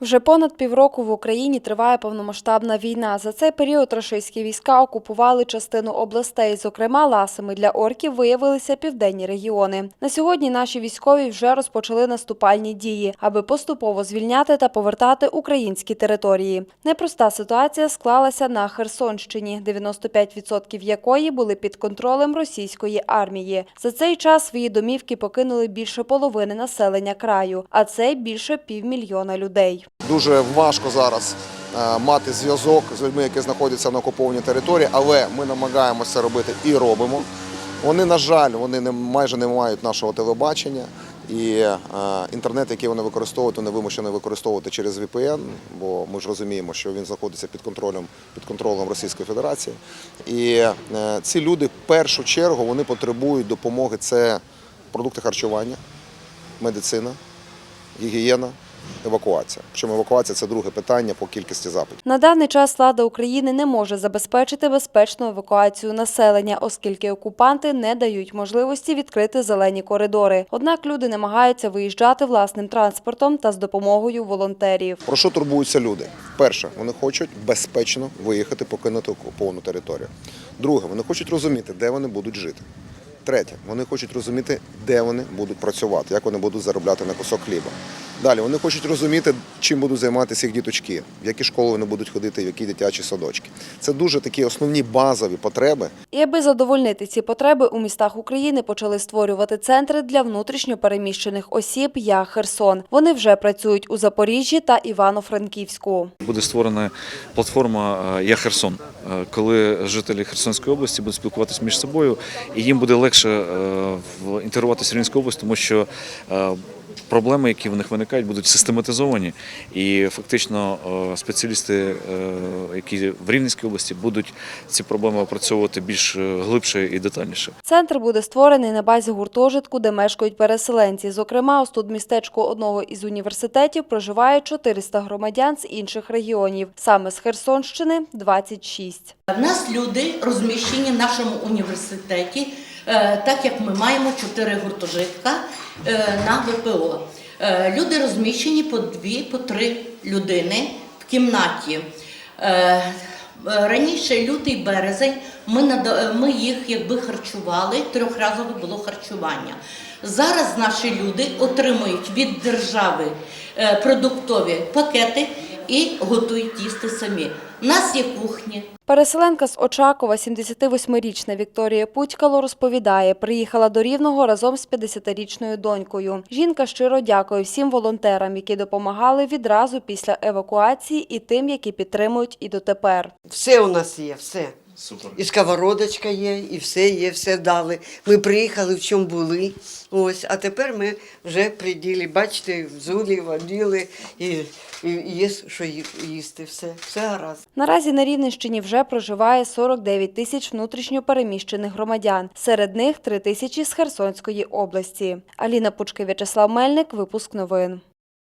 Вже понад півроку в Україні триває повномасштабна війна. За цей період російські війська окупували частину областей. Зокрема, ласами для орків виявилися південні регіони. На сьогодні наші військові вже розпочали наступальні дії, аби поступово звільняти та повертати українські території. Непроста ситуація склалася на Херсонщині, 95% якої були під контролем російської армії. За цей час свої домівки покинули більше половини населення краю, а це більше півмільйона людей. Дуже важко зараз е, мати зв'язок з людьми, які знаходяться на окупованій території, але ми намагаємося це робити і робимо. Вони, на жаль, вони не, майже не мають нашого телебачення. І е, інтернет, який вони використовують, вони вимушені використовувати через VPN, бо ми ж розуміємо, що він знаходиться під контролем, під контролем Російської Федерації. І е, ці люди в першу чергу вони потребують допомоги. Це продукти харчування, медицина, гігієна, евакуація. Причому евакуація це друге питання по кількості запитів. На даний час влада України не може забезпечити безпечну евакуацію населення, оскільки окупанти не дають можливості відкрити зелені коридори. Однак люди намагаються виїжджати власним транспортом та з допомогою волонтерів. Про що турбуються люди? Перше, вони хочуть безпечно виїхати, покинути окуповану територію. Друге, вони хочуть розуміти, де вони будуть жити. Третє, вони хочуть розуміти, де вони будуть працювати, як вони будуть заробляти на кусок хліба. Далі вони хочуть розуміти, чим будуть займатися їх діточки, в які школи вони будуть ходити, в які дитячі садочки. Це дуже такі основні базові потреби, І аби задовольнити ці потреби, у містах України почали створювати центри для внутрішньо переміщених осіб «Я Херсон». Вони вже працюють у Запоріжжі та Івано-Франківську. Буде створена платформа е, Я Херсон, е, коли жителі Херсонської області будуть спілкуватися між собою, і їм буде легше е, в- інтегруватися в Рівненську область, тому що проблеми, які в них виникають, будуть систематизовані, і фактично е, спеціалісти, е, які в Рівненській області, будуть ці проблеми опрацьовувати більш е, глибше і детальніше. Центр буде створений на базі гуртожитку, де мешкають переселенці. Зокрема, у студмістечку одного із університетів проживає 400 громадян з інших регіонів. Саме з Херсонщини – 26. В нас люди розміщені в нашому університеті, так як ми маємо чотири гуртожитка е, на ВПО. Е, Люди розміщені по дві, по три людини в кімнаті. Е, Раніше лютий березень ми ми їх якби харчували, трьохразове було харчування. Зараз наші люди отримують від держави е, продуктові пакети і готують їсти самі. У нас є кухні, Переселенка з Очакова, 78-річна Вікторія Путькало, розповідає, приїхала до Рівного разом з 50-річною донькою. Жінка щиро дякує всім волонтерам, які допомагали відразу після евакуації і тим, які підтримують і дотепер. Все у нас є, все. Супер. І сковородочка є, і все є, все дали. Ми приїхали, в чому були. Ось, а тепер ми вже при ділі, бачите, взули, водили, і, і є що їсти. Все, все гаразд. Наразі на Рівненщині вже проживає 49 тисяч внутрішньо переміщених громадян. Серед них 3 тисячі з Херсонської області. Аліна Пучки, В'ячеслав Мельник. Випуск новин.